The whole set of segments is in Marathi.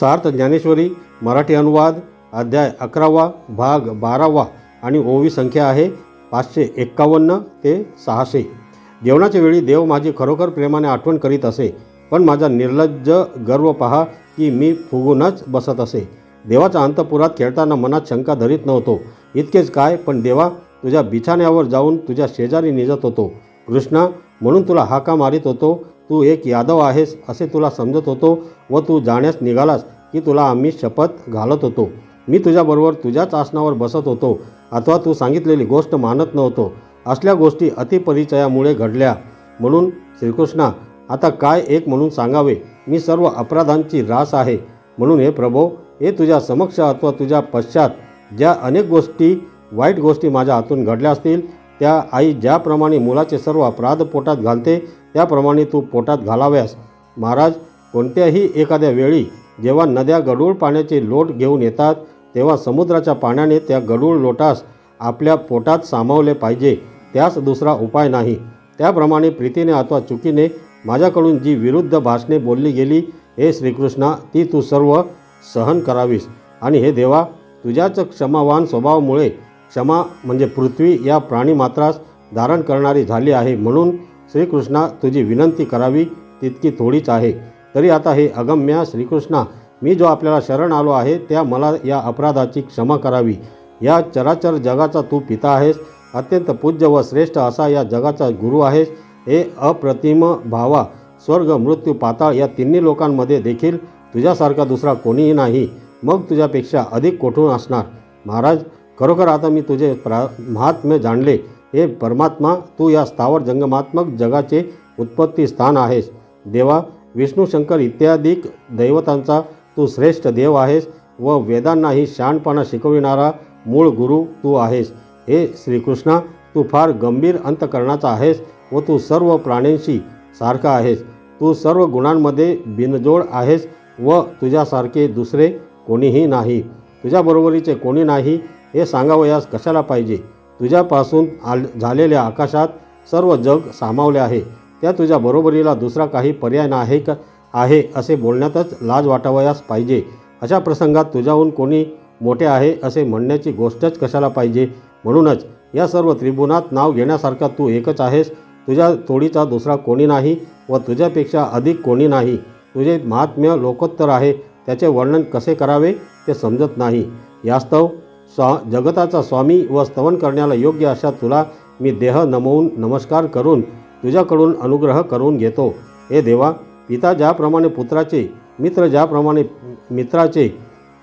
सार्थ ज्ञानेश्वरी मराठी अनुवाद अध्याय अकरावा भाग बारावा आणि ओवी संख्या आहे पाचशे एक्कावन्न ते सहाशे. जेवणाच्या वेळी देव माझी खरोखर प्रेमाने आठवण करीत असे पण माझा निर्लज्ज गर्व पहा की मी फुगूनच बसत असे. देवाच्या अंतपुरात खेळताना मनात शंका धरीत नव्हतो. इतकेच काय पण देवा तुझ्या बिछाण्यावर जाऊन तुझ्या शेजारी निजत होतो. कृष्णा म्हणून तुला हाका मारित होतो तू एक यादव आहेस असे तुला समजत होतो व तू जाण्यास निघालास की तुला आम्ही शपथ घालत होतो. मी तुझ्याबरोबर तुझ्याच आसनावर बसत होतो. अथवा तू सांगितलेली गोष्ट मानत नव्हतो. असल्या गोष्टी अतिपरिचयामुळे घडल्या. म्हणून श्रीकृष्णा आता काय एक म्हणून सांगावे? मी सर्व अपराधांची रास आहे. म्हणून हे प्रभो हे तुझ्या समक्ष अथवा तुझ्या पश्चात ज्या अनेक गोष्टी वाईट गोष्टी माझ्या हातून घडल्या असतील त्या आई ज्याप्रमाणे मुलाचे सर्व अपराध पोटात घालते त्याप्रमाणे तू पोटात घालाव्यास. महाराज कोणत्याही एखाद्या वेळी जेव्हा नद्या गडूळ पाण्याचे लोट घेऊन येतात तेव्हा समुद्राच्या पाण्याने त्या गडूळ लोटास आपल्या पोटात सामावले पाहिजे. त्यास दुसरा उपाय नाही. त्याप्रमाणे प्रीतीने अथवा चुकीने माझ्याकडून जी विरुद्ध भाषणे बोलली गेली हे श्रीकृष्णा ती तू सर्व सहन करावीस. आणि हे देवा तुझ्याच क्षमावान स्वभावामुळे क्षमा म्हणजे पृथ्वी या प्राणीमात्रास धारण करणारी झाली आहे म्हणून श्रीकृष्णा तुझी विनंती करावी तितकी थोडीच आहे. तरी आता हे अगम्या श्रीकृष्णा मी जो आपल्याला शरण आलो आहे त्या मला या अपराधाची क्षमा करावी. या चराचर जगाचा तू पिता आहेस अत्यंत पूज्य व श्रेष्ठ असा या जगाचा गुरु आहेस. हे अप्रतिम भावा स्वर्ग मृत्यू पाताळ या तिन्ही लोकांमध्ये देखील तुझ्यासारखा दुसरा कोणीही नाही. मग तुझ्यापेक्षा अधिक कोठून असणार. महाराज खरोखर आता मी तुझे प्रा महात्म्य जाणले. हे परमात्मा तू या स्थावर जंगमात्मक जगाचे उत्पत्ती स्थान आहेस. देवा विष्णू शंकर इत्यादी दैवतांचा तू श्रेष्ठ देव आहेस व वेदांनाही शहाणपणा शिकविणारा मूळ गुरु तू आहेस. हे श्रीकृष्णा तू फार गंभीर अंतकरणाचा आहेस व तू सर्व प्राण्यांशी सारखा आहेस. तू सर्व गुणांमध्ये बिनजोड आहेस व तुझ्यासारखे दुसरे कोणीही नाही. तुझ्याबरोबरीचे कोणी नाही हे सांगावयास कशाला पाहिजे? तुझ्यापासून आल झालेल्या आकाशात सर्व जग सामावले आहे. त्या तुझ्या बरोबरीला दुसरा काही पर्याय नाही का आहे असे बोलण्यातच लाज वाटावयास पाहिजे. अशा प्रसंगात तुझ्याहून कोणी मोठे आहे असे म्हणण्याची गोष्टच कशाला पाहिजे? म्हणूनच या सर्व त्रिभुवनात नाव घेण्यासारखा तू एकच आहेस. तुझ्या तोडीचा दुसरा कोणी नाही व तुझ्यापेक्षा अधिक कोणी नाही. तुझे महात्म्य लोकोत्तर आहे. त्याचे वर्णन कसे करावे ते समजत नाही. यास्तव स्वा जगताचा स्वामी व स्तवन करण्याला योग्य अशा तुला मी देह नमवून नमस्कार करून तुझ्याकडून अनुग्रह करून घेतो. हे देवा पिता ज्याप्रमाणे पुत्राचे मित्र ज्याप्रमाणे मित्राचे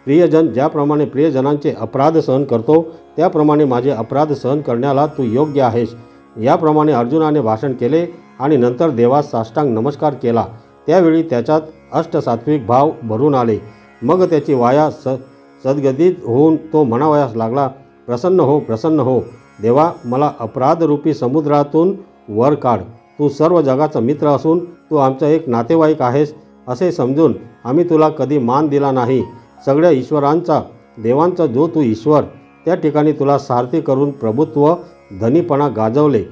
प्रियजन ज्याप्रमाणे प्रियजनांचे अपराध सहन करतो त्याप्रमाणे माझे अपराध सहन करण्याला तू योग्य आहेस. याप्रमाणे अर्जुनाने भाषण केले आणि नंतर देवास साष्टांग नमस्कार केला. त्यावेळी त्याच्यात अष्टसात्विक भाव भरून आले. मग त्याची वाया स सद्गतीत होऊन तो म्हणावयास लागला प्रसन्न हो प्रसन्न हो. देवा मला अपराधरूपी समुद्रातून वर काढ. तू सर्व जगाचा मित्र असून तू आमचा एक नातेवाईक आहेस असे समजून आम्ही तुला कधी मान दिला नाही. सगळ्या ईश्वरांचा देवांचा जो तू ईश्वर त्या ठिकाणी तुला सारथी करून प्रभुत्व धनीपणा गाजवले.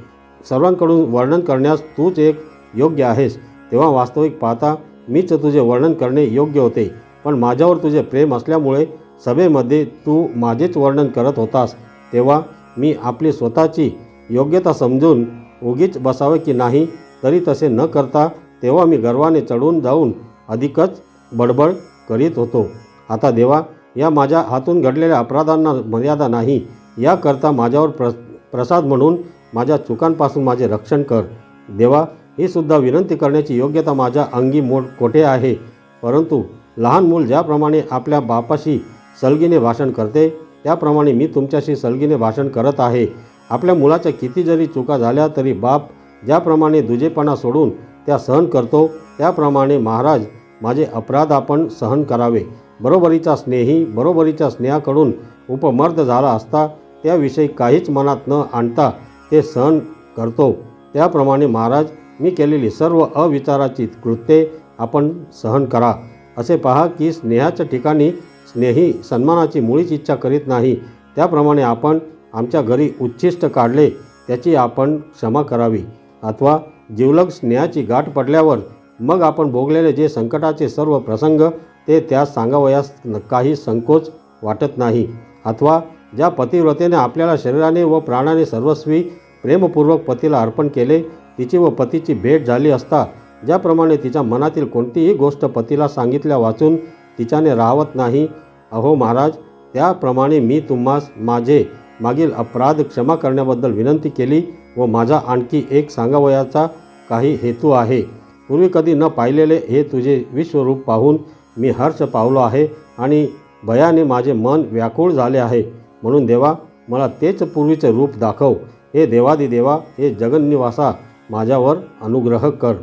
सर्वांकडून वर्णन करण्यास तूच एक योग्य आहेस. तेव्हा वास्तविक पाहता मीच तुझे वर्णन करणे योग्य होते. पण माझ्यावर तुझे प्रेम असल्यामुळे सभेमध्ये तू माझेच वर्णन करत होतास तेव्हा मी आपली स्वतःची योग्यता समजून उगीच बसावे की नाही तरी तसे न करता तेव्हा मी गर्वाने चढून जाऊन अधिकच बडबड करीत होतो. आता देवा या माझ्या हातून घडलेल्या अपराधांना मर्यादा नाही याकरता माझ्यावर प्र प्रसाद म्हणून माझ्या चुकांपासून माझे रक्षण कर. देवा ही सुद्धा विनंती करण्याची योग्यता माझ्या अंगी मोठ कोठे आहे? परंतु लहान मूल ज्याप्रमाणे आपल्या बापाशी सलगीने भाषण करते. त्याप्रमाणे मी तुमच्याशी सलगीने भाषण करत आहे. आपल्या मुलाच्या किती जरी चुका झाल्या तरी बाप ज्याप्रमाणे दुजेपणा सोडून त्या सहन करतो त्याप्रमाणे महाराज माझे अपराध आपण सहन करावे. बरोबरीचा स्नेही बरोबरीच्या स्नेहाकडून उपमर्द झाला असता त्याविषयी काहीच मनात न आणता ते सहन करतो. त्याप्रमाणे महाराज मी केलेली सर्व अविचाराची कृत्ये आपण सहन करा. असे पहा की स्नेहाच्या ठिकाणी स्नेही सन्मानाची मुळीच इच्छा करीत नाही. त्याप्रमाणे आपण आमच्या घरी उच्छिष्ट काढले त्याची आपण क्षमा करावी. अथवा जिवलग स्नेहाची गाठ पडल्यावर मग आपण भोगलेले जे संकटाचे सर्व प्रसंग ते त्यास सांगावयास काही संकोच वाटत नाही. अथवा ज्या पतिव्रतेने आपल्याला शरीराने व प्राणाने सर्वस्वी प्रेमपूर्वक पतीला अर्पण केले तिची व पतीची भेट झाली असता ज्याप्रमाणे तिच्या मनातील कोणतीही गोष्ट पतीला सांगितल्या वाचून तिच्याने राहवत नाही. अहो महाराज त्याप्रमाणे मी तुम्हास माझे मागील अपराध क्षमा करण्याबद्दल विनंती केली व माझा आणखी एक सांगावयाचा काही हेतू आहे. पूर्वी कधी न पाहिलेले हे तुझे विश्वरूप पाहून मी हर्ष पावलो आहे आणि भयाने माझे मन व्याकुळ झाले आहे. म्हणून देवा मला तेच पूर्वीचे रूप दाखव. हे देवादि देवा हे जगन्निवासा माझ्यावर अनुग्रह कर.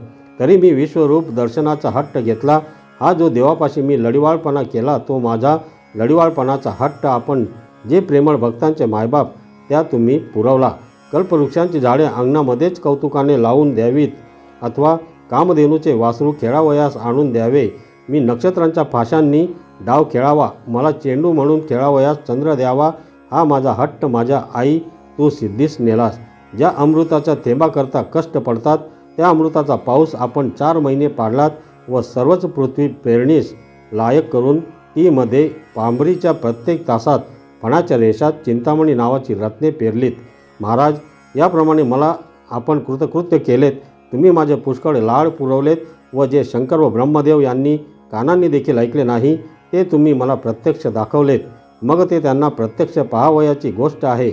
तरी मी विश्वरूप दर्शनाचा हट्ट घेतला हा जो देवापाशी मी लढिवाळपणा केला तो माझा लढिवाळपणाचा हट्ट आपण जे प्रेमळ भक्तांचे मायबाप त्या तुम्ही पुरवला. कल्पवृक्षांची झाडे अंगणामध्येच कौतुकाने लावून द्यावीत अथवा कामधेनूचे वासरू खेळावयास आणून द्यावे. मी नक्षत्रांच्या फाशांनी डाव खेळावा मला चेंडू म्हणून खेळावयास चंद्र द्यावा हा माझा हट्ट माझ्या आई तू सिद्धीस नेलास. ज्या अमृताच्या थेंबाकरता कष्ट पडतात त्या अमृताचा पाऊस आपण चार महिने पाडलात व सर्वच पृथ्वी पेरणीस लायक करून तीमध्ये पांबरीच्या प्रत्येक तासात फणाच्या रेषात चिंतामणी नावाची रत्ने पेरलीत. महाराज याप्रमाणे मला आपण कृतकृत्य केलेत. तुम्ही माझे पुष्कळ लाड पुरवलेत व जे शंकर व ब्रह्मदेव यांनी कानांनी देखील ऐकले नाही ते तुम्ही मला प्रत्यक्ष दाखवलेत. मग ते त्यांना प्रत्यक्ष पाहावयाची गोष्ट आहे.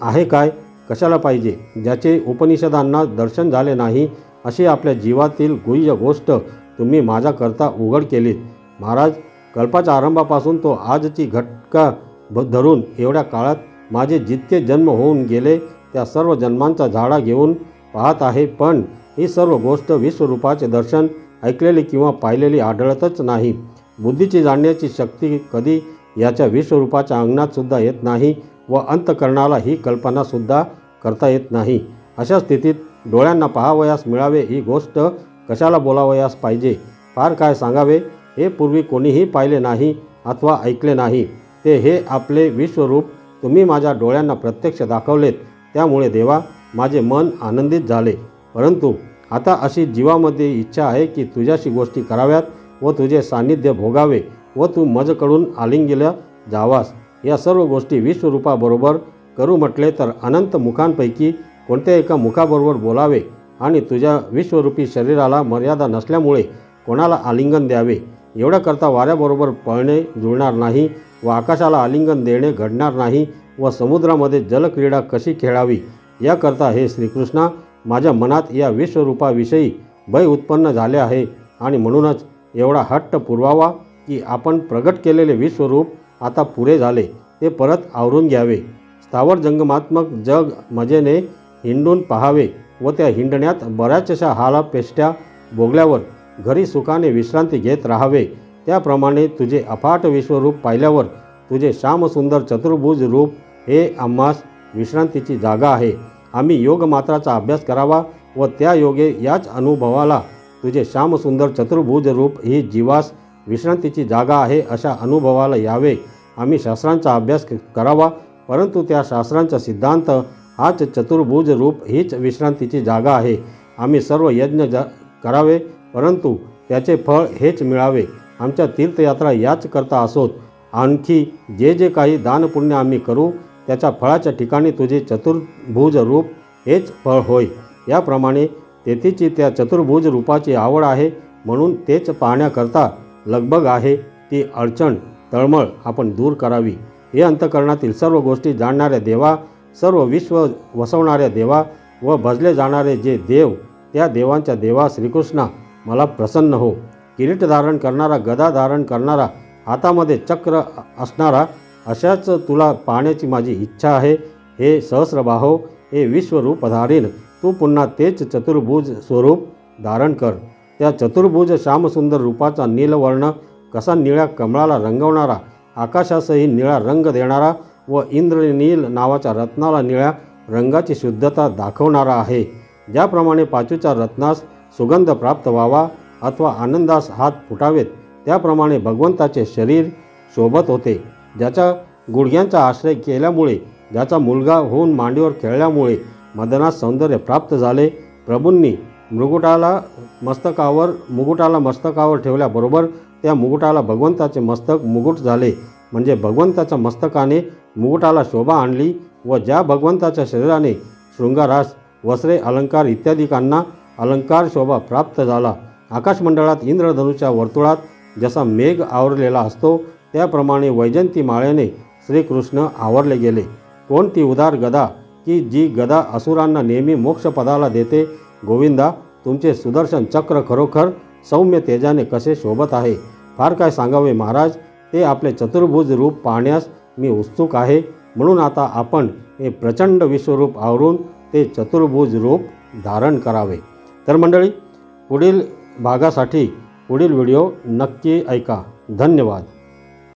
आहे काय? कशाला पाहिजे? ज्याचे उपनिषदांना दर्शन झाले नाही अशी आपल्या जीवातील गुह्य गोष्ट तुम्ही माझ्याकरता उघड केलीत. महाराज कल्पाच्या आरंभापासून तो आजची घटका ब- धरून एवढ्या काळात माझे जितके जन्म होऊन गेले त्या सर्व जन्मांचा झाडा घेऊन पाहत आहे पण ही सर्व गोष्ट विश्वरूपाचे दर्शन ऐकलेली किंवा पाहिलेली आढळतच नाही. बुद्धीची जाणण्याची शक्ती कधी याच्या विश्वरूपाच्या अंगणातसुद्धा येत नाही व अंतकरणाला ही कल्पनासुद्धा करता येत नाही. अशा स्थितीत डोळ्यांना पाहावयास मिळावे ही गोष्ट कशाला बोलावयास पाहिजे? फार काय सांगावे? हे पूर्वी कोणीही पाहिले नाही अथवा ऐकले नाही. ते हे आपले विश्वरूप तुम्ही माझ्या डोळ्यांना प्रत्यक्ष दाखवलेत. त्यामुळे देवा माझे मन आनंदित झाले. परंतु आता अशी जीवामध्ये इच्छा आहे की तुझ्याशी गोष्टी कराव्यात व तुझे सान्निध्य भोगावे व तू मजकडून आलिंगीला जावास. या सर्व गोष्टी विश्वरूपाबरोबर करू म्हटले तर अनंत मुखांपैकी कोणत्या एका मुखाबरोबर बोलावे? आणि तुझ्या विश्वरूपी शरीराला मर्यादा नसल्यामुळे कोणाला आलिंगन द्यावे? एवढ्याकरता वाऱ्याबरोबर पळणे जुळणार नाही व आकाशाला आलिंगन देणे घडणार नाही व समुद्रामध्ये जलक्रीडा कशी खेळावी? याकरता हे श्रीकृष्णा माझ्या मनात या विश्वरूपाविषयी भय उत्पन्न झाले आहे आणि म्हणूनच एवढा हट्ट पुरवावा की आपण प्रगट केलेले विश्वरूप आता पुरे झाले ते परत आवरून घ्यावे. स्थावर जंगमात्मक जग मजेने हिंडून पाहावे. व त्या हिंडण्यात बऱ्याचशा हालापेष्ट्या भोगल्यावर घरी सुखाने विश्रांती घेत राहावे. त्याप्रमाणे तुझे अफाट विश्वरूप पाहिल्यावर तुझे श्यामसुंदर चतुर्भुज रूप हे आम्हास विश्रांतीची जागा आहे. आम्ही योगमात्राचा अभ्यास करावा व त्या योगे याच अनुभवाला तुझे श्यामसुंदर चतुर्भुज रूप ही जीवास विश्रांतीची जागा आहे अशा अनुभवाला यावे. आम्ही शास्त्रांचा अभ्यास क- करावा परंतु त्या शास्त्रांचा सिद्धांत हाच चतुर्भुज रूप हीच विश्रांतीची जागा आहे. आम्ही सर्व यज्ञ जा करावे परंतु त्याचे फळ हेच मिळावे. आमच्या तीर्थयात्रा याच करता असोत. आणखी जे जे काही दानपुण्य आम्ही करू त्याच्या फळाच्या ठिकाणी तुझे चतुर्भुज रूप हेच फळ होय. याप्रमाणे तेथीची त्या चतुर्भुज रूपाची आवड आहे म्हणून तेच पाहण्याकरता लगबग आहे ती अडचण तळमळ आपण दूर करावी. हे अंतकरणातील सर्व गोष्टी जाणणाऱ्या देवा सर्व विश्व वसवणाऱ्या देवा व भजले जाणारे जे देव त्या देवांच्या देवा श्रीकृष्णा मला प्रसन्न हो. किरीट धारण करणारा गदा धारण करणारा हातामध्ये चक्र असणारा अशाच तुला पाहण्याची माझी इच्छा आहे. हे सहस्रबाहो हे विश्वरूपधारीन तू पुन्हा तेच चतुर्भुज स्वरूप धारण कर. त्या चतुर्भुज श्यामसुंदर रूपाचा नीलवर्ण कसा निळ्या कमळाला रंगवणारा आकाशासही निळा रंग देणारा व इंद्रनील नावाच्या रत्नाला निळ्या रंगाची शुद्धता दाखवणारा आहे. ज्याप्रमाणे पाचूच्या रत्नास सुगंध प्राप्त व्हावा अथवा आनंदास हात फुटावेत त्याप्रमाणे भगवंताचे शरीर शोभत होते. ज्याच्या गुडघ्यांचा आश्रय केल्यामुळे ज्याचा मुलगा होऊन मांडीवर खेळल्यामुळे मदनास सौंदर्य प्राप्त झाले. प्रभूंनी मृगुटाला मस्तकावर मुकुटाला मस्तकावर ठेवल्याबरोबर त्या मुकुटाला भगवंताचे मस्तक मुकुट झाले. म्हणजे भगवंताच्या मस्तकाने मुकुटाला शोभा आणली व ज्या भगवंताच्या शरीराने शृंगारास वस्त्रे अलंकार इत्यादिकांना अलंकार शोभा प्राप्त झाला आकाशमंडळात इंद्रधनुच्या वर्तुळात जसा मेघ आवरलेला असतो त्याप्रमाणे वैजंती माळेने श्रीकृष्ण आवरले गेले. कोणती उदार गदा की जी गदा असुरांना नेहमी मोक्षपदाला देते? गोविंदा तुमचे सुदर्शन चक्र खरोखर सौम्य तेजाने कसे शोभत आहे? फार काय सांगावे महाराज? ते आपले चतुर्भुज रूप पाहण्यास मी उत्सुक आहे. म्हणून आता आपण हे प्रचंड विश्वरूप आवरून ते चतुर्भुज रूप धारण करावे. तर मंडळी पुढील भागासाठी पुढील व्हिडिओ नक्की ऐका. धन्यवाद.